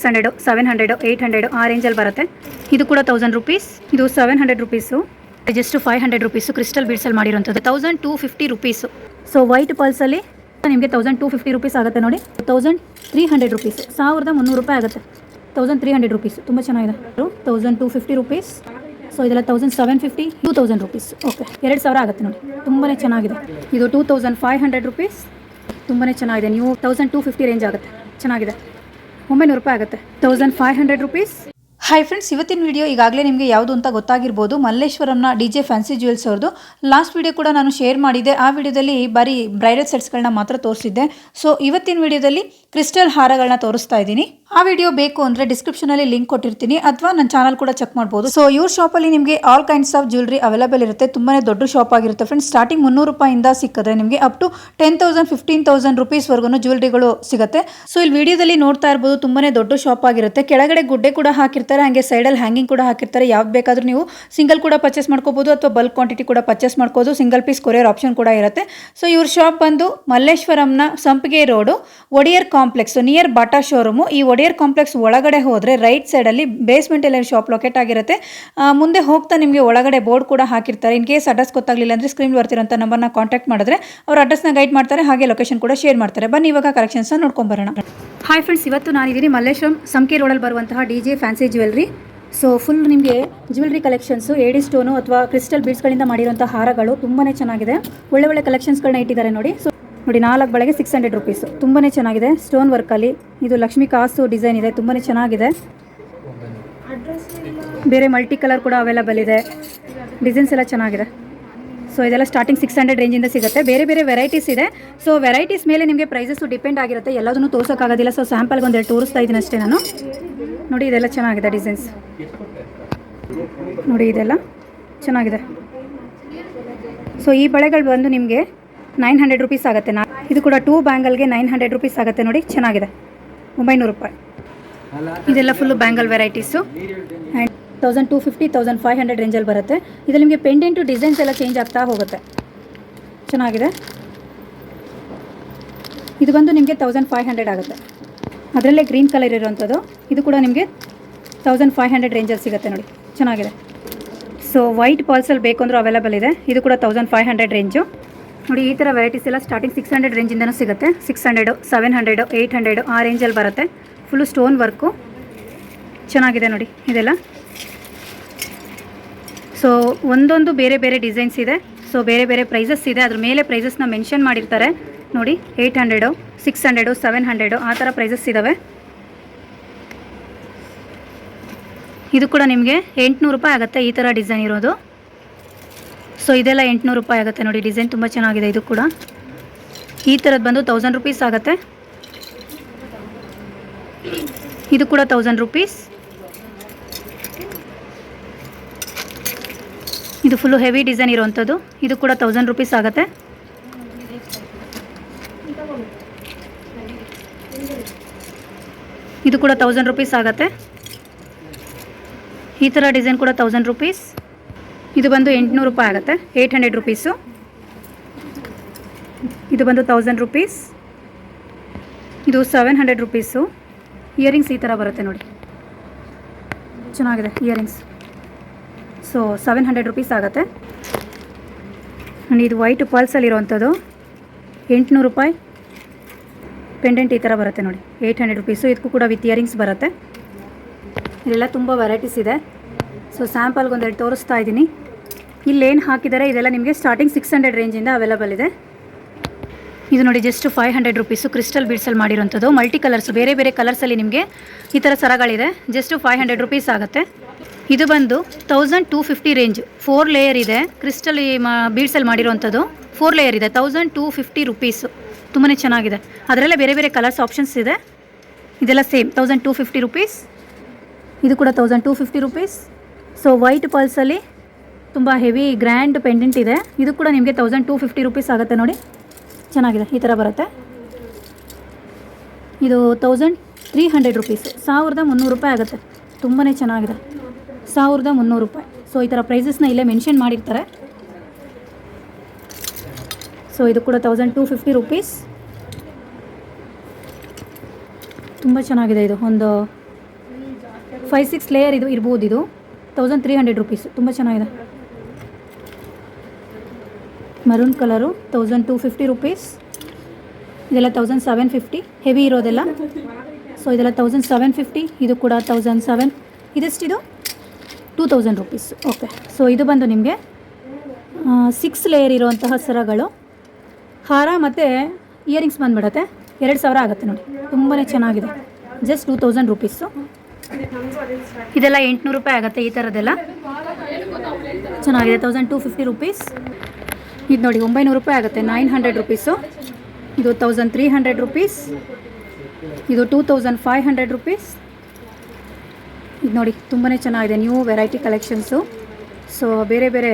Six hundred seven hundred eight hundred ಆ ರೇಂಜಲ್ಲಿ ಬರುತ್ತೆ. ಇದು ಕೂಡ ತೌಸಂಡ್ ರುಪೀಸ್ ಇದು seven hundred rupees just five hundred rupees crystal ಬೀಡ್ಸಲ್ಲಿ ಮಾಡಿರೋಂಥದ್ದು thousand two fifty rupees so white ಪಲ್ಸಲ್ಲಿ ನಿಮಗೆ thousand two fifty rupees ಆಗುತ್ತೆ ನೋಡಿ. ತೌಸಂಡ್ ತ್ರೀ ಹಂಡ್ರೆಡ್ ರುಪೀಸ್ ಸಾವಿರದ ಮುನ್ನೂರು ರೂಪಾಯಿ ಆಗುತ್ತೆ. ತೌಸಂಡ್ ತ್ರೀ ಹಂಡ್ರೆಡ್ ರುಪೀಸ್ ತುಂಬ ಚೆನ್ನಾಗಿದೆ. Thousand two fifty rupees so ಇದೆಲ್ಲ thousand seven fifty two thousand rupees okay ಎರಡು ಸಾವಿರ ಆಗುತ್ತೆ ನೋಡಿ. ತುಂಬಾ ಚೆನ್ನಾಗಿದೆ. ಇದು two thousand five hundred rupees ತುಂಬಾ ಚೆನ್ನಾಗಿದೆ. ನೀವು ತೌಸಂಡ್ ಟೂ ಫಿಫ್ಟಿ ರೇಂಜ್ ಆಗುತ್ತೆ. ಚೆನ್ನಾಗಿದೆ. ಒಂಬೈನೂರು ರೂಪಾಯಿ ಆಗುತ್ತೆ. Thousand five hundred rupees hi friends ಇವತ್ತಿನ ವಿಡಿಯೋ ಈಗಾಗಲೇ ನಿಮಗೆ ಯಾವುದು ಅಂತ ಗೊತ್ತಾಗಿರ್ಬೋದು. ಮಲ್ಲೇಶ್ವರಂನ ಡಿ ಜೆ ಫ್ಯಾನ್ಸಿ ಜ್ಯುವೆಲ್ಸ್ ಅವ್ರದ್ದು ಲಾಸ್ಟ್ ವಿಡಿಯೋ ಕೂಡ ನಾನು ಶೇರ್ ಮಾಡಿದ್ದೆ. ಆ ವಿಡಿಯೋದಲ್ಲಿ ಬರೀ ಬ್ರೈಡಲ್ ಸೆಟ್ಸ್ಗಳನ್ನ ಮಾತ್ರ ತೋರಿಸಿದ್ದೆ. ಸೊ ಇವತ್ತಿನ ವಿಡಿಯೋದಲ್ಲಿ ಕ್ರಿಸ್ಟಲ್ ಹಾರಗಳನ್ನ ತೋರಿಸ್ತಾ ಇದ್ದೀನಿ. ಆ ವಿಡಿಯೋ ಬೇಕು ಅಂದರೆ ಡಿಸ್ಕ್ರಿಪ್ಷನಲ್ಲಿ ಲಿಂಕ್ ಕೊಟ್ಟಿರ್ತೀನಿ. ಅಥವಾ ನನ್ನ ಚಾನಲ್ ಕೂಡ ಚೆಕ್ ಮಾಡ್ಬೋದು. ಸೊ ಇವ್ರ ಶಾಪಲ್ಲಿ ನಿಮಗೆ all kinds of jewellery available ಇರುತ್ತೆ. ತುಂಬಾ ದೊಡ್ಡ ಶಾಪ್ ಆಗಿರುತ್ತೆ ಫ್ರೆಂಡ್ಸ್ ಸ್ಟಾರ್ಟಿಂಗ್ ಮುನ್ನೂರು ರೂಪಾಯಿಂದ ಸಿಕ್ಕಿದ್ರೆ ನಿಮಗೆ up to ten thousand fifteen thousand ರುಪೀಸ್ವರೆಗೂ ಜ್ಯುವೆಲ್ರಿಗಳು ಸಿಗುತ್ತೆ. ಸೊ ಇಲ್ಲಿ ವಿಡಿಯೋದಲ್ಲಿ ನೋಡ್ತಾ ಇರ್ಬೋದು, ತುಂಬಾನೇ ದೊಡ್ಡ ಶಾಪ್ ಆಗಿರುತ್ತೆ. ಕೆಳಗಡೆ ಗುಡ್ಡೆ ಕೂಡ ಹಾಕಿರ್ತಾರೆ. ಹಾಗೆ ಸೈಡಲ್ಲಿ ಹ್ಯಾಂಗಿಂಗ್ ಕೂಡ ಹಾಕಿರ್ತಾರೆ. ಯಾವ್ದು ಬೇಕಾದರೂ ನೀವು ಸಿಂಗಲ್ ಕೂಡ ಪರ್ಚೇಸ್ ಮಾಡ್ಕೋಬೋದು ಅಥವಾ ಬಲ್ಕ್ ಕ್ವಾಂಟಿಟಿ ಕೂಡ ಪರ್ಚೇಸ್ ಮಾಡ್ಕೋದು ಸಿಂಗಲ್ ಪೀಸ್ ಕೊರಿಯರ್ ಆಪ್ಷನ್ ಕೂಡ ಇರುತ್ತೆ. ಸೊ ಇವ್ರ ಶಾಪ್ ಬಂದು ಮಲ್ಲೇಶ್ವರಂನ Sampige road Wodeyar complex near Bata showroom ಈ ಒಡಿಯರ್ ಕಾಂಪ್ಲೆಕ್ಸ್ ಒಳಗಡೆ ಹೋದರೆ ರೈಟ್ ಸೈಡಲ್ಲಿ ಬೇಸ್ಮೆಂಟ್ ಎಲ್ಲ ಶಾಪ್ ಲೊಕೇಟ್ ಆಗಿರುತ್ತೆ. ಮುಂದೆ ಹೋಗ್ತಾ ನಿಮಗೆ ಒಳಗಡೆ ಬೋರ್ಡ್ ಕೂಡ ಹಾಕಿರ್ತಾರೆ. ಇನ್ ಕೇಸ್ ಅಡ್ರೆಸ್ ಗೊತ್ತಾಗಲಿಲ್ಲ ಅಂದರೆ ಸ್ಕ್ರೀನ್ ಬರ್ತಿರೋಂಥ ನಂಬರ್ನ ಕಾಂಟ್ಯಾಕ್ಟ್ ಮಾಡಿದ್ರೆ ಅವ್ರ ಅಡ್ರೆಸ್ನ ಗೈಡ್ ಮಾಡ್ತಾರೆ, ಹಾಗೆ ಲೊಕೇಶನ್ ಕೂಡ ಶೇರ್ ಮಾಡ್ತಾರೆ. ಬನ್ನಿ, ಇವಾಗ ಕಲೆಕ್ಷನ್ಸ್ನ ನೋಡ್ಕೊಂಬರೋಣ ಹಾಯ್ ಫ್ರೆಂಡ್ಸ್ ಇವತ್ತು ನಾನಿದ್ದೀನಿ ಮಲ್ಲೇಶ್ವರಂ ಸಂಕಿ ರೋಡಲ್ಲಿ ಬರುವಂತಹ D J fancy jewellery. So full ನಿಮಗೆ ಜ್ಯುವೆಲ್ರಿ ಕಲೆಕ್ಷನ್ಸು ಏಡಿ ಸ್ಟೋನು ಅಥವಾ ಕ್ರಿಸ್ಟಲ್ ಬೀಡ್ಸ್ಗಳಿಂದ ಮಾಡಿರುವಂಥ ಹಾರಗಳು ತುಂಬಾ ಚೆನ್ನಾಗಿದೆ. ಒಳ್ಳೆ ಒಳ್ಳೆ ಕಲೆಕ್ಷನ್ಸ್ಗಳನ್ನ ಇಟ್ಟಿದ್ದಾರೆ ನೋಡಿ. ಸೊ ನೋಡಿ, ನಾಲ್ಕು ಬಳಗೆ ಸಿಕ್ಸ್ ಹಂಡ್ರೆಡ್ ರುಪೀಸು ತುಂಬಾ ಚೆನ್ನಾಗಿದೆ. ಸ್ಟೋನ್ ವರ್ಕಲ್ಲಿ ಇದು ಲಕ್ಷ್ಮಿ ಕಾಸು ಡಿಸೈನ್ ಇದೆ. ತುಂಬಾ ಚೆನ್ನಾಗಿದೆ. ಬೇರೆ ಮಲ್ಟಿ ಕಲರ್ ಕೂಡ ಅವೈಲಬಲ್ ಇದೆ. ಡಿಸೈನ್ಸ್ ಎಲ್ಲ ಚೆನ್ನಾಗಿದೆ. ಸೊ ಇದೆಲ್ಲ ಸ್ಟಾರ್ಟಿಂಗ್ ಸಿಕ್ಸ್ ಹಂಡ್ರೆಡ್ ರೇಂಜಿಂದ ಸಿಗುತ್ತೆ. ಬೇರೆ ಬೇರೆ ವೆರೈಟೀಸ್ ಇದೆ. ಸೊ ವೆರೈಟೀಸ್ ಮೇಲೆ ನಿಮಗೆ ಪ್ರೈಸಸ್ಸು ಡಿಪೆಂಡ್ ಆಗಿರುತ್ತೆ. ಎಲ್ಲದನ್ನು ತೋರ್ಸೋಕ್ಕಾಗೋದಿಲ್ಲ. ಸೊ ಸ್ಯಾಂಪಲ್ಗೆ ಒಂದೆರಡು ತೋರಿಸ್ತಾ ಇದ್ದೀನಿ ಅಷ್ಟೇ ನಾನು. ನೋಡಿ, ಇದೆಲ್ಲ ಚೆನ್ನಾಗಿದೆ ಡಿಸೈನ್ಸ್ ನೋಡಿ, ಇದೆಲ್ಲ ಚೆನ್ನಾಗಿದೆ. ಸೊ ಈ ಬಳೆಗಳು ಬಂದು ನಿಮಗೆ ನೈನ್ ಹಂಡ್ರೆಡ್ ರುಪೀಸ್ ಆಗುತ್ತೆ. ನಾ ಇದು ಕೂಡ ಟೂ ಬ್ಯಾಂಗಲ್ಗೆ ನೈನ್ ಹಂಡ್ರೆಡ್ ರುಪೀಸ್ ಆಗುತ್ತೆ ನೋಡಿ, ಚೆನ್ನಾಗಿದೆ. ಒಂಬೈನೂರು ರೂಪಾಯಿ. ಇದೆಲ್ಲ full bangle varieties and thousand two fifty thousand five hundred ರೇಂಜಲ್ಲಿ ಬರುತ್ತೆ. ಇದರಲ್ಲಿ ನಿಮಗೆ ಪೆಂಡೆಂಟು ಡಿಸೈನ್ಸ್ ಎಲ್ಲ ಚೇಂಜ್ ಆಗ್ತಾ ಹೋಗುತ್ತೆ. ಚೆನ್ನಾಗಿದೆ. ಇದು ಬಂದು ನಿಮಗೆ ತೌಸಂಡ್ ಫೈವ್ ಹಂಡ್ರೆಡ್ ಆಗುತ್ತೆ. ಅದರಲ್ಲೇ ಗ್ರೀನ್ ಕಲರ್ ಇರೋವಂಥದ್ದು. ಇದು ಕೂಡ ನಿಮಗೆ ತೌಸಂಡ್ ಫೈವ್ ಹಂಡ್ರೆಡ್ ರೇಂಜಲ್ಲಿ ಸಿಗುತ್ತೆ ನೋಡಿ. ಚೆನ್ನಾಗಿದೆ. ಸೊ ವೈಟ್ ಪಾಲ್ಸಲ್ಲಿ ಬೇಕು ಅಂದರೂ ಅವೈಲೇಬಲ್ ಇದೆ. ಇದು ಕೂಡ ತೌಸಂಡ್ ಫೈವ್ ಹಂಡ್ರೆಡ್ ರೇಂಜು ನೋಡಿ, ಈ ಥರ ವೆರೈಟೀಸ್ ಎಲ್ಲ ಸ್ಟಾರ್ಟಿಂಗ್ ಸಿಕ್ಸ್ ಹಂಡ್ರೆಡ್ ರೇಂಜಿಂದನೂ ಸಿಗುತ್ತೆ. Six hundred seven hundred eight hundred ಆ ರೇಂಜಲ್ಲಿ ಬರುತ್ತೆ. ಫುಲ್ಲು ಸ್ಟೋನ್ ವರ್ಕು ಚೆನ್ನಾಗಿದೆ ನೋಡಿ ಇದೆಲ್ಲ. ಸೊ ಒಂದೊಂದು ಬೇರೆ ಬೇರೆ ಡಿಸೈನ್ಸ್ ಇದೆ. ಸೊ ಬೇರೆ ಬೇರೆ ಪ್ರೈಸಸ್ ಇದೆ. ಅದ್ರ ಮೇಲೆ ಪ್ರೈಸಸ್ನ ಮೆನ್ಷನ್ ಮಾಡಿರ್ತಾರೆ. ನೋಡಿ eight hundred six hundred, seven hundred, ಆ ಥರ ಪ್ರೈಸಸ್ ಇದ್ದಾವೆ ಇದು ಕೂಡ ನಿಮಗೆ ಎಂಟುನೂರು ರೂಪಾಯಿ ಆಗುತ್ತೆ ಈ ಥರ ಡಿಸೈನ್ ಇರೋದು. ಸೊ ಇದೆಲ್ಲ ಎಂಟುನೂರು ರೂಪಾಯಿ ಆಗುತ್ತೆ ನೋಡಿ ಡಿಸೈನ್ ತುಂಬ ಚೆನ್ನಾಗಿದೆ ಇದು ಕೂಡ. ಈ ಥರದ್ದು ಬಂದು ತೌಸಂಡ್ ರುಪೀಸ್ ಆಗುತ್ತೆ. ಇದು ಕೂಡ ತೌಸಂಡ್ ರುಪೀಸ್ ಇದು ಫುಲ್ಲು ಹೆವಿ ಡಿಸೈನ್ ಇರುವಂಥದ್ದು. ಇದು ಕೂಡ ತೌಸಂಡ್ ರುಪೀಸ್ ಆಗುತ್ತೆ. ಇದು ಕೂಡ ತೌಸಂಡ್ ರುಪೀಸ್ ಆಗುತ್ತೆ. ಈ ಥರ ಡಿಸೈನ್ ಕೂಡ ತೌಸಂಡ್ ರುಪೀಸ್ ಇದು ಬಂದು ಎಂಟುನೂರು ರೂಪಾಯಿ ಆಗುತ್ತೆ ಏಯ್ಟ್ ಹಂಡ್ರೆಡ್ ರುಪೀಸು ಇದು ಬಂದು ತೌಸಂಡ್ ರುಪೀಸ್ ಇದು ಸೆವೆನ್ ಹಂಡ್ರೆಡ್ ರುಪೀಸು ಇಯರಿಂಗ್ಸ್ ಈ ಥರ ಬರುತ್ತೆ ನೋಡಿ. ಚೆನ್ನಾಗಿದೆ earrings so seven hundred rupees ಆಗುತ್ತೆ. ಆ್ಯಂಡ್ ಇದು ವೈಟ್ ಪಲ್ಸಲ್ಲಿರುವಂಥದ್ದು ಎಂಟುನೂರು ರೂಪಾಯಿ. ಪೆಂಡೆಂಟ್ ಈ ಥರ ಬರುತ್ತೆ ನೋಡಿ. ಏಯ್ಟ್ ಹಂಡ್ರೆಡ್ ರುಪೀಸು ಇದಕ್ಕೂ ಕೂಡ ವಿತ್ ಇಯರಿಂಗ್ಸ್ ಬರುತ್ತೆ. ಇಲ್ಲೆಲ್ಲ ತುಂಬ ವೆರೈಟೀಸ್ ಇದೆ. ಸೊ ಸ್ಯಾಂಪಲ್ಗೆ ಒಂದೆರಡು ತೋರಿಸ್ತಾ ಇದ್ದೀನಿ. ಇಲ್ಲೇನು ಹಾಕಿದ್ದಾರೆ ಇದೆಲ್ಲ ನಿಮಗೆ ಸ್ಟಾರ್ಟಿಂಗ್ ಸಿಕ್ಸ್ ಹಂಡ್ರೆಡ್ ರೇಂಜಿಂದ ಅವೈಲಬಲ್ ಇದೆ. ಇದು ನೋಡಿ just five hundred rupees crystal ಬೀಡ್ಸಲ್ಲಿ ಮಾಡಿರೋಂಥದ್ದು. ಮಲ್ಟಿ ಕಲರ್ಸ್ ಬೇರೆ ಬೇರೆ ಕಲರ್ಸಲ್ಲಿ ನಿಮಗೆ ಈ ಥರ ಸರಗಳಿದೆ. ಜಸ್ಟ್ ಫೈವ್ ಹಂಡ್ರೆಡ್ ರುಪೀಸ್ ಆಗುತ್ತೆ. ಇದು ಬಂದು thousand two fifty range four layer ಇದೆ. ಕ್ರಿಸ್ಟಲ್ ಬೀಡ್ಸಲ್ಲಿ ಮಾಡಿರೋಂಥದ್ದು. ಫೋರ್ ಲೇಯರ್ ಇದೆ. ತೌಸಂಡ್ ಟೂ ಫಿಫ್ಟಿ ರುಪೀಸು ತುಂಬಾ ಚೆನ್ನಾಗಿದೆ. ಅದರಲ್ಲೇ ಬೇರೆ ಬೇರೆ ಕಲರ್ಸ್ ಆಪ್ಷನ್ಸ್ ಇದೆ. ಇದೆಲ್ಲ same thousand two fifty rupees ಇದು ಕೂಡ thousand two fifty rupees so white ಪಲ್ಸಲ್ಲಿ ತುಂಬ ಹೆವಿ ಗ್ರ್ಯಾಂಡ್ ಪೆಂಡೆಂಟ್ ಇದೆ. ಇದು ಕೂಡ ನಿಮಗೆ ತೌಸಂಡ್ ಟೂ ಫಿಫ್ಟಿ ರುಪೀಸ್ ಆಗುತ್ತೆ ನೋಡಿ. ಚೆನ್ನಾಗಿದೆ, ಈ ಥರ ಬರುತ್ತೆ. ಇದು ತೌಸಂಡ್ ತ್ರೀ ಹಂಡ್ರೆಡ್ ರುಪೀಸ್ ಸಾವಿರದ ಮುನ್ನೂರು ರೂಪಾಯಿ ಆಗುತ್ತೆ. ತುಂಬಾ ಚೆನ್ನಾಗಿದೆ. ಸಾವಿರದ ಮುನ್ನೂರು ರೂಪಾಯಿ. ಸೊ ಈ ಥರ ಪ್ರೈಸಸ್ನ ಇಲ್ಲೇ ಮೆನ್ಷನ್ ಮಾಡಿರ್ತಾರೆ. ಸೊ ಇದು ಕೂಡ ತೌಸಂಡ್ ಟು ಫಿಫ್ಟಿ ರುಪೀಸ್ ತುಂಬ ಚೆನ್ನಾಗಿದೆ ಇದು. ಒಂದು ಫೈವ್ ಸಿಕ್ಸ್ ಲೇಯರ್ ಇದು ಇರ್ಬೋದು ಇದು. ತೌಸಂಡ್ ತ್ರೀ ಹಂಡ್ರೆಡ್ ರುಪೀಸ್ ತುಂಬ ಚೆನ್ನಾಗಿದೆ. Maroon colour thousand two fifty rupees ಇದೆಲ್ಲ ತೌಸಂಡ್ ಸೆವೆನ್ ಫಿಫ್ಟಿ ಹೆವಿ ಇರೋದೆಲ್ಲ. ಸೊ ಇದೆಲ್ಲ ತೌಸಂಡ್ ಸೆವೆನ್ ಫಿಫ್ಟಿ ಇದು ಕೂಡ thousand seven ಇದೆಷ್ಟಿದು? Two thousand rupees okay so ಇದು ಬಂದು ನಿಮಗೆ ಸಿಕ್ಸ್ ಲೇಯರ್ ಇರುವಂತಹ ಸರಗಳು. ಹಾರ ಮತ್ತು ಇಯರಿಂಗ್ಸ್ ಬಂದುಬಿಡುತ್ತೆ. ಎರಡು ಸಾವಿರ ಆಗುತ್ತೆ ನೋಡಿ. ತುಂಬಾ ಚೆನ್ನಾಗಿದೆ. ಜಸ್ಟ್ ಟೂ ತೌಸಂಡ್ ರುಪೀಸು ಇದೆಲ್ಲ ಎಂಟುನೂರು ರೂಪಾಯಿ ಆಗುತ್ತೆ ಈ ಥರದ್ದೆಲ್ಲ. ಚೆನ್ನಾಗಿದೆ. ತೌಸಂಡ್ ಟೂ ಫಿಫ್ಟಿ ರುಪೀಸ್ ಇದು ನೋಡಿ, ಒಂಬೈನೂರು ರೂಪಾಯಿ ಆಗುತ್ತೆ. ನೈನ್ ಹಂಡ್ರೆಡ್ ರುಪೀಸು ಇದು ತೌಸಂಡ್ ತ್ರೀ ಹಂಡ್ರೆಡ್ ರುಪೀಸ್ ಇದು two thousand five hundred rupees ಇದು ನೋಡಿ ತುಂಬಾ ಚೆನ್ನಾಗಿದೆ. ನ್ಯೂ ವೆರೈಟಿ ಕಲೆಕ್ಷನ್ಸು ಸೊ ಬೇರೆ ಬೇರೆ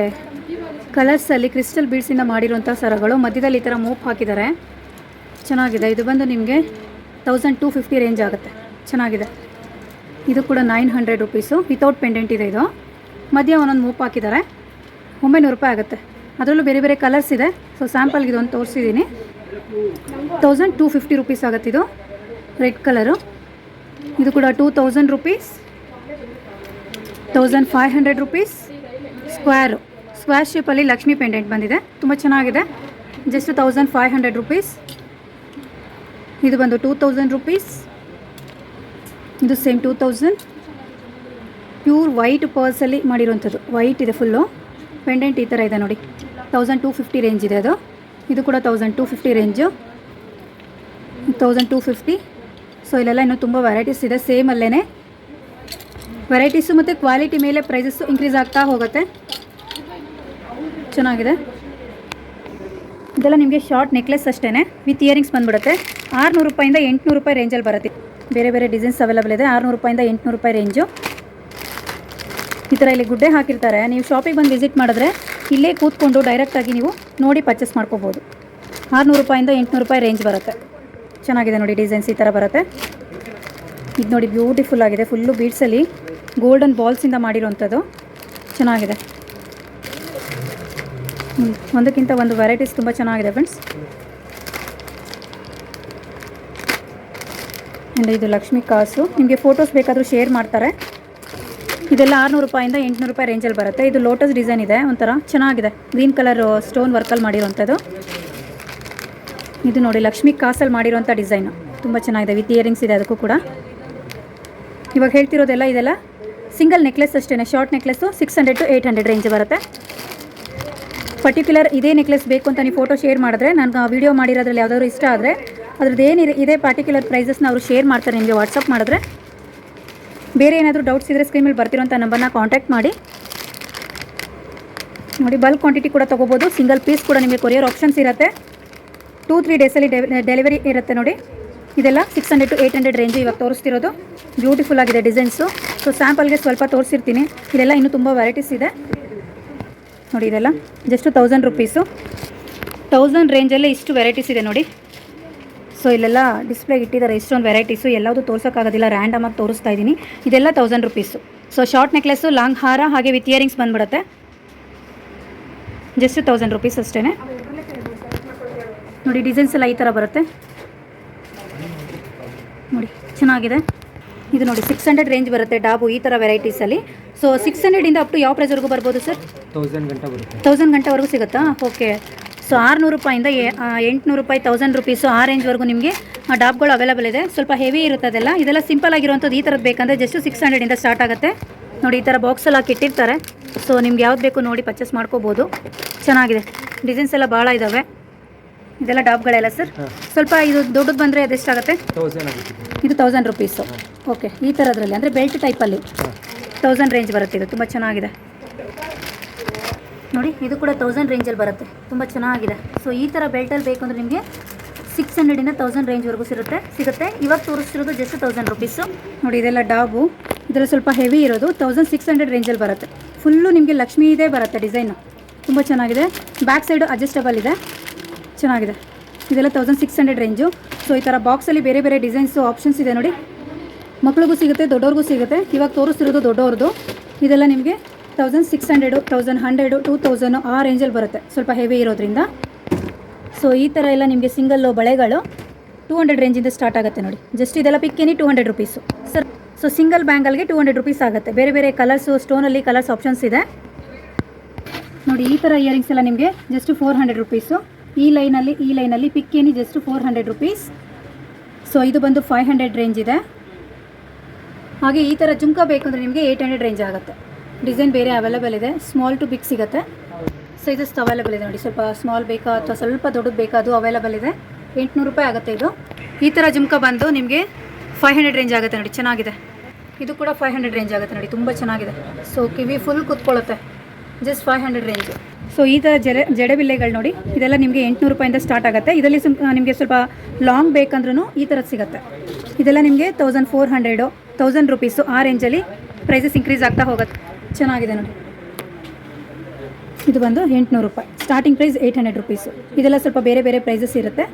ಕಲರ್ಸಲ್ಲಿ ಕ್ರಿಸ್ಟಲ್ ಬೀಡ್ಸಿಂದ ಮಾಡಿರುವಂಥ ಸರಗಳು. ಮಧ್ಯದಲ್ಲಿ ಈ ಥರ ಮೂಪ್ ಹಾಕಿದ್ದಾರೆ. ಚೆನ್ನಾಗಿದೆ. ಇದು ಬಂದು ನಿಮಗೆ ತೌಸಂಡ್ ಟೂ ಫಿಫ್ಟಿ ರೇಂಜ್ ಆಗುತ್ತೆ. ಚೆನ್ನಾಗಿದೆ. ಇದು ಕೂಡ nine hundred rupees without pendant ಇದೆ ಇದು. ಮಧ್ಯ ಒಂದೊಂದು ಮೂಪ್ ಹಾಕಿದ್ದಾರೆ. ಒಂಬೈನೂರು ರೂಪಾಯಿ ಆಗುತ್ತೆ. ಅದರಲ್ಲೂ ಬೇರೆ ಬೇರೆ ಕಲರ್ಸ್ ಇದೆ. ಸೊ ಸ್ಯಾಂಪಲ್ಗೆ ಇದೊಂದು ತೋರಿಸಿದ್ದೀನಿ ತೌಸಂಡ್ ಟೂ ಫಿಫ್ಟಿ ರುಪೀಸ್ ಆಗುತ್ತೆ ಇದು. ರೆಡ್ ಕಲರು ಇದು ಕೂಡ two thousand rupees thousand five hundred rupees square square ಶೇಪಲ್ಲಿ ಲಕ್ಷ್ಮಿ ಪೆಂಡೆಂಟ್ ಬಂದಿದೆ. ತುಂಬ ಚೆನ್ನಾಗಿದೆ. Just thousand five hundred rupees ಇದು ಬಂದು ಟೂ ತೌಸಂಡ್ ರುಪೀಸ್ ಇದು same two thousand pure white ಪರ್ಸಲ್ಲಿ ಮಾಡಿರುವಂಥದ್ದು. ವೈಟ್ ಇದೆ ಫುಲ್ಲು ಪೆಂಡೆಂಟ್ ಈ ಥರ ಇದೆ ನೋಡಿ. ತೌಸಂಡ್ ಟೂ ಫಿಫ್ಟಿ ರೇಂಜ್ ಇದೆ ಅದು. ಇದು ಕೂಡ thousand two fifty range thousand two fifty so ಇಲ್ಲೆಲ್ಲ ಇನ್ನೂ ತುಂಬ ವೆರೈಟೀಸ್ ಇದೆ. ಸೇಮ್ ಅಲ್ಲೇ ವೆರೈಟೀಸು ಮತ್ತು ಕ್ವಾಲಿಟಿ ಮೇಲೆ ಪ್ರೈಸಸ್ಸು ಇನ್ಕ್ರೀಸ್ ಆಗ್ತಾ ಹೋಗುತ್ತೆ. ಚೆನ್ನಾಗಿದೆ. ಇದೆಲ್ಲ ನಿಮಗೆ ಶಾರ್ಟ್ ನೆಕ್ಲೆಸ್ ಅಷ್ಟೇ ವಿತ್ ಇಯರಿಂಗ್ಸ್ ಬಂದ್ಬಿಡುತ್ತೆ. ಆರುನೂರು ರೂಪಾಯಿಂದ ಎಂಟುನೂರು ರೂಪಾಯಿ ರೇಂಜಲ್ಲಿ ಬರುತ್ತೆ. ಬೇರೆ ಬೇರೆ ಡಿಸೈನ್ಸ್ ಅವೈಲೇಬಲ್ ಇದೆ. ಆರುನೂರು ರೂಪಾಯಿಂದ ಎಂಟುನೂರು ರೂಪಾಯಿ ರೇಂಜು ಈ ಥರ ಇಲ್ಲಿ ಗುಡ್ಡೆ ಹಾಕಿರ್ತಾರೆ. ನೀವು ಶಾಪಿಗೆ ಬಂದು ವಿಸಿಟ್ ಮಾಡಿದ್ರೆ ಇಲ್ಲೇ ಕೂತ್ಕೊಂಡು ಡೈರೆಕ್ಟಾಗಿ ನೀವು ನೋಡಿ ಪರ್ಚೇಸ್ ಮಾಡ್ಕೋಬೋದು. ಆರುನೂರು ರೂಪಾಯಿಂದ ಎಂಟುನೂರು ರೂಪಾಯಿ ರೇಂಜ್ ಬರುತ್ತೆ. ಚೆನ್ನಾಗಿದೆ ನೋಡಿ ಡಿಸೈನ್ಸ್ ಈ ಥರ ಬರುತ್ತೆ. ಇದು ನೋಡಿ ಬ್ಯೂಟಿಫುಲ್ ಆಗಿದೆ. ಫುಲ್ಲು ಬೀಡ್ಸಲ್ಲಿ ಗೋಲ್ಡನ್ ಬಾಲ್ಸಿಂದ ಮಾಡಿರೋವಂಥದ್ದು ಚೆನ್ನಾಗಿದೆ. ಒಂದಕ್ಕಿಂತ ಒಂದು ವೆರೈಟೀಸ್ ತುಂಬ ಚೆನ್ನಾಗಿದೆ ಫ್ರೆಂಡ್ಸ್ ಆ್ಯಂಡ್ ಇದು ಲಕ್ಷ್ಮಿ ಕಾಸು. ನಿಮಗೆ ಫೋಟೋಸ್ ಬೇಕಾದರೂ ಶೇರ್ ಮಾಡ್ತಾರೆ. ಇದೆಲ್ಲ ಆರುನೂರು ರೂಪಾಯಿಂದ ಎಂಟುನೂರು ರೂಪಾಯಿ ರೇಂಜಲ್ಲಿ ಬರುತ್ತೆ. ಇದು ಲೋಟಸ್ ಡಿಸೈನ್ ಇದೆ, ಒಂಥರ ಚೆನ್ನಾಗಿದೆ. ಗ್ರೀನ್ ಕಲರ್ ಸ್ಟೋನ್ ವರ್ಕಲ್ಲಿ ಮಾಡಿರೋವಂಥದ್ದು. ಇದು ನೋಡಿ ಲಕ್ಷ್ಮಿ ಕಾಸಲ್ಲಿ ಮಾಡಿರೋಂಥ ಡಿಸೈನು ತುಂಬ ಚೆನ್ನಾಗಿದೆ, ವಿತ್ ಇಯರಿಂಗ್ಸ್ ಇದೆ ಅದಕ್ಕೂ ಕೂಡ. ಇವಾಗ ಹೇಳ್ತಿರೋದೆಲ್ಲ ಇದೆಲ್ಲ ಸಿಂಗಲ್ ನೆಕ್ಲೆಸ್ ಅಷ್ಟೇ short necklace six hundred to eight hundred range ಬರುತ್ತೆ. ಪರ್ಟಿಕ್ಯುಲರ್ ಇದೇ ನೆಕ್ಲೆಸ್ ಬೇಕು ಅಂತ ನೀವು ಫೋಟೋ ಶೇರ್ ಮಾಡಿದ್ರೆ, ನನಗೆ ವಿಡಿಯೋ ಮಾಡಿರೋದ್ರಲ್ಲಿ ಯಾವುದಾದ್ರು ಇಷ್ಟ ಆದರೆ, ಅದ್ರದ್ದು ಏನಿದೆ ಇದೇ ಪರ್ಟಿಕ್ಯುಲರ್ ಪ್ರೈಸಸ್ನ ಅವರು ಶೇರ್ ಮಾಡ್ತಾರೆ ನಿಮಗೆ ವಾಟ್ಸಪ್ ಮಾಡಿದ್ರೆ. ಬೇರೆ ಏನಾದರೂ ಡೌಟ್ಸ್ ಇದ್ದರೆ ಸ್ಕ್ರೀನ್ ಮೇಲೆ ಬರ್ತಿರೋಂಥ ನಂಬರ್ನ ಕಾಂಟ್ಯಾಕ್ಟ್ ಮಾಡಿ. ನೋಡಿ ಬಲ್ಕ್ ಕ್ವಾಂಟಿಟಿ ಕೂಡ ತೊಗೋಬೋದು ಸಿಂಗಲ್ ಪೀಸ್ ಕೂಡ ನಿಮಗೆ ಕೊರಿಯರ್ ಆಪ್ಷನ್ಸ್ ಇರುತ್ತೆ. ಟೂ ತ್ರೀ ಡೇಸಲ್ಲಿ ಡೆಲಿವರಿ ಇರುತ್ತೆ ನೋಡಿ. ಇದೆಲ್ಲ six hundred to eight hundred range ಇವಾಗ ತೋರಿಸ್ತಿರೋದು. ಬ್ಯೂಟಿಫುಲ್ ಆಗಿದೆ ಡಿಸೈನ್ಸು ಸೊ ಸ್ಯಾಂಪಲ್ಗೆ ಸ್ವಲ್ಪ ತೋರಿಸಿರ್ತೀನಿ. ಇದೆಲ್ಲ ಇನ್ನೂ ತುಂಬ ವೆರೈಟೀಸ್ ಇದೆ. ನೋಡಿ ಇದೆಲ್ಲ. ಜಸ್ಟ್ ತೌಸಂಡ್ ರುಪೀಸು ತೌಸಂಡ್ ರೇಂಜಲ್ಲೇ ಇಷ್ಟು ವೆರೈಟೀಸ್ ಇದೆ ನೋಡಿ. ಸೊ ಇಲ್ಲೆಲ್ಲ ಡಿಸ್ಪ್ಲೇಗೆ ಇಟ್ಟಿದ್ದಾರೆ. ಇಷ್ಟೊಂದು ವೆರೈಟೀಸು ಎಲ್ಲದೂ ತೋರ್ಸೋಕ್ಕಾಗೋದಿಲ್ಲ. ರ್ಯಾಂಡಮಾಗಿ ತೋರಿಸ್ತಾ ಇದ್ದೀನಿ. ಇದೆಲ್ಲ thousand rupees so short necklace long ಹಾರ, ಹಾಗೆ ವಿತ್ ಇಯರಿಂಗ್ಸ್ ಬಂದ್ಬಿಡುತ್ತೆ. ಜಸ್ಟ್ ತೌಸಂಡ್ ರುಪೀಸ್ ಅಷ್ಟೇ ನೋಡಿ ಡಿಸೈನ್ಸ್ ಎಲ್ಲ ಈ ಥರ ಬರುತ್ತೆ. ನೋಡಿ, ಚೆನ್ನಾಗಿದೆ. ಇದು ನೋಡಿ ಸಿಕ್ಸ್ ಹಂಡ್ರೆಡ್ ರೇಂಜ್ ಬರುತ್ತೆ ಡಾಬು ಈ ಥರ ವೆರೈಟೀಸಲ್ಲಿ ಸೊ ಸಿಕ್ಸ್ ಹಂಡ್ರೆಡಿಂದ ಅಪ್ ಟು ಯಾವ ಪ್ರೈಸ್ವರೆಗೂ ಬರ್ಬೋದು ಸರ್ ತೌಸಂಡ್ ಗಂಟೆ ಬರುತ್ತೆ. ತೌಸಂಡ್ ಗಂಟೆವರೆಗೂ ಸಿಗುತ್ತಾ? ಓಕೆ ಸೊ ಆರುನೂರು ರೂಪಾಯಿಂದ ಎಂಟುನೂರು ರೂಪಾಯಿ ತೌಸಂಡ್ ರುಪೀಸು ಆ ರೇಂಜ್ವರೆಗೂ ನಿಮಗೆ ಆ ಡಾಬ್ಗಳು ಅವೈಲೇಬಲ್ ಇದೆ. ಸ್ವಲ್ಪ ಹೆವಿ ಇರುತ್ತೆ ಅದೆಲ್ಲ. ಇದೆಲ್ಲ ಸಿಂಪಲ್ ಆಗಿರುವಂಥದ್ದು ಈ ಥರದ್ದು ಬೇಕಂದರೆ ಜಸ್ಟ್ ಸಿಕ್ಸ್ ಹಂಡ್ರೆಡಿಂದ ಸ್ಟಾರ್ಟ್ ಆಗುತ್ತೆ. ನೋಡಿ ಈ ಥರ ಬಾಕ್ಸ್ ಹಾಕಿ ಇಟ್ಟಿರ್ತಾರೆ ಸೊ ನಿಮ್ಗೆ ಯಾವ್ದು ಬೇಕು ನೋಡಿ ಪರ್ಚೇಸ್ ಮಾಡ್ಕೋಬೋದು. ಚೆನ್ನಾಗಿದೆ. ಡಿಸೈನ್ಸ್ ಎಲ್ಲ ಭಾಳ ಇದ್ದಾವೆ ಇದೆಲ್ಲ ಡಾಬ್ಗಳೆಲ್ಲ ಸರ್ ಸ್ವಲ್ಪ ಇದು ದೊಡ್ಡದು ಬಂದರೆ ಅದೆಷ್ಟಾಗುತ್ತೆ ಇದು ತೌಸಂಡ್ ರುಪೀಸು ಓಕೆ ಈ ಥರದ್ರಲ್ಲಿ ಅಂದರೆ ಬೆಲ್ಟ್ ಟೈಪಲ್ಲಿ ತೌಸಂಡ್ ರೇಂಜ್ ಬರುತ್ತೆ ಇದು, ತುಂಬ ಚೆನ್ನಾಗಿದೆ. ನೋಡಿ, ಇದು ಕೂಡ ತೌಸಂಡ್ ರೇಂಜಲ್ಲಿ ಬರುತ್ತೆ, ತುಂಬ ಚೆನ್ನಾಗಿದೆ. ಸೊ ಈ ಥರ ಬೆಲ್ಟಲ್ಲಿ ಬೇಕು ಅಂದರೆ ನಿಮಗೆ ಸಿಕ್ಸ್ ಹಂಡ್ರೆಡಿಂದ ತೌಸಂಡ್ ರೇಂಜ್ವರೆಗೂ ಸಿಗುತ್ತೆ ಸಿಗುತ್ತೆ. ಇವಾಗ ತೋರಿಸ್ತಿರೋದು ಜಸ್ಟ್ ತೌಸಂಡ್ ರುಪೀಸು ನೋಡಿ, ಇದೆಲ್ಲ ಡಾಬು. ಇದೆಲ್ಲ ಸ್ವಲ್ಪ ಹೆವಿ ಇರೋದು ತೌಸಂಡ್ ಸಿಕ್ಸ್ ಹಂಡ್ರೆಡ್ ರೇಂಜಲ್ಲಿ ಬರುತ್ತೆ. ಫುಲ್ಲು ನಿಮಗೆ ಲಕ್ಷ್ಮಿ ಇದೇ ಬರುತ್ತೆ ಡಿಸೈನು ತುಂಬ ಚೆನ್ನಾಗಿದೆ. ಬ್ಯಾಕ್ ಸೈಡು ಅಡ್ಜಸ್ಟಬಲ್ ಇದೆ. ಚೆನ್ನಾಗಿದೆ. ಇದೆಲ್ಲ thousand six hundred range so ಈ ಥರ ಬಾಕ್ಸಲ್ಲಿ ಬೇರೆ ಬೇರೆ ಡಿಸೈನ್ಸು ಆಪ್ಷನ್ಸ್ ಇದೆ ನೋಡಿ. ಮಕ್ಳಿಗೂ ಸಿಗುತ್ತೆ, ದೊಡ್ಡವ್ರಿಗೂ ಸಿಗುತ್ತೆ. ಇವಾಗ ತೋರಿಸ್ತಿರೋದು ದೊಡ್ಡವ್ರದ್ದು. ಇದೆಲ್ಲ ನಿಮಗೆ thousand six hundred thousand hundred two thousand ಆ ರೇಂಜಲ್ಲಿ ಬರುತ್ತೆ. ಸ್ವಲ್ಪ ಹೆವಿ ಇರೋದ್ರಿಂದ. ಸೊ ಈ ಥರ ಎಲ್ಲ ನಿಮಗೆ ಸಿಂಗಲ್ಲು ಬಳೆಗಳು ಟೂ ಹಂಡ್ರೆಡ್ ರೇಂಜಿಂದ ಸ್ಟಾರ್ಟ್ ಆಗುತ್ತೆ ನೋಡಿ. ಜಸ್ಟ್ ಇದೆಲ್ಲ ಪಿಕ್ಕೇನಿ two hundred rupees sir so single ಬ್ಯಾಂಗಲ್ಗೆ two hundred rupees ಆಗುತ್ತೆ. ಬೇರೆ ಬೇರೆ ಕಲರ್ಸು ಸ್ಟೋನಲ್ಲಿ ಕಲರ್ಸ್ ಆಪ್ಷನ್ಸ್ ಇದೆ. ನೋಡಿ, ಈ ಥರ ಇಯರಿಂಗ್ಸ್ ಎಲ್ಲ ನಿಮಗೆ ಜಸ್ಟ್ ಫೋರ್ ಹಂಡ್ರೆಡ್ ರುಪೀಸು ಈ ಲೈನಲ್ಲಿ ಈ ಲೈನಲ್ಲಿ ಪಿಕ್ಕೇನಿ just four hundred rupees so ಇದು ಬಂದು ಫೈವ್ ಹಂಡ್ರೆಡ್ ರೇಂಜ್ ಇದೆ. ಹಾಗೆ ಈ ಥರ ಜುಮ್ಕ ಬೇಕು ಅಂದರೆ ನಿಮಗೆ ಏಯ್ಟ್ ಹಂಡ್ರೆಡ್ ರೇಂಜ್ ಆಗುತ್ತೆ. ಡಿಸೈನ್ ಬೇರೆ ಅವೈಲೇಬಲ್ ಇದೆ. ಸ್ಮಾಲ್ ಟು ಬಿಗ್ ಸಿಗುತ್ತೆ. ಸೈಜಸ್ ಅವೈಲೇಬಲ್ ಇದೆ ನೋಡಿ. ಸ್ವಲ್ಪ ಸ್ಮಾಲ್ ಬೇಕಾ ಅಥವಾ ಸ್ವಲ್ಪ ದೊಡ್ಡದು ಬೇಕಾ ಅದು ಅವೈಲೇಬಲ್ ಇದೆ. ಎಂಟುನೂರು ರೂಪಾಯಿ ಆಗುತ್ತೆ ಇದು. ಈ ಥರ ಜುಮ್ಕ ಬಂದು ನಿಮಗೆ ಫೈವ್ ಹಂಡ್ರೆಡ್ ರೇಂಜ್ ಆಗುತ್ತೆ ನೋಡಿ. ಚೆನ್ನಾಗಿದೆ. ಇದು ಕೂಡ ಫೈವ್ ಹಂಡ್ರೆಡ್ ರೇಂಜ್ ಆಗುತ್ತೆ ನೋಡಿ. ತುಂಬ ಚೆನ್ನಾಗಿದೆ. ಸೊ ಕಿವಿ full ಕೂತ್ಕೊಳ್ಳುತ್ತೆ. Just five hundred range so ಈ ಥರ ಜಡೆ ಜಡೆಬಿಲ್ಲೆಗಳು ನೋಡಿ. ಇದೆಲ್ಲ ನಿಮಗೆ ಎಂಟುನೂರು ರೂಪಾಯಿಂದ ಸ್ಟಾರ್ಟ್ ಆಗುತ್ತೆ. ಇದರಲ್ಲಿ ಸುಮ್, ನಿಮಗೆ ಸ್ವಲ್ಪ ಲಾಂಗ್ ಬೇಕಂದ್ರೂ ಈ ಥರದ್ದು ಸಿಗುತ್ತೆ. ಇದೆಲ್ಲ ನಿಮಗೆ thousand four hundred thousand rupees ಆ ರೇಂಜಲ್ಲಿ ಪ್ರೈಸಸ್ ಇನ್ಕ್ರೀಸ್ ಆಗ್ತಾ ಹೋಗುತ್ತೆ. ಚೆನ್ನಾಗಿದೆ ನೋಡಿ. ಇದು ಬಂದು ಎಂಟುನೂರು ರೂಪಾಯಿ. Starting price eight hundred rupees ಇದೆಲ್ಲ ಸ್ವಲ್ಪ ಬೇರೆ ಬೇರೆ ಪ್ರೈಸಸ್ ಇರುತ್ತೆ.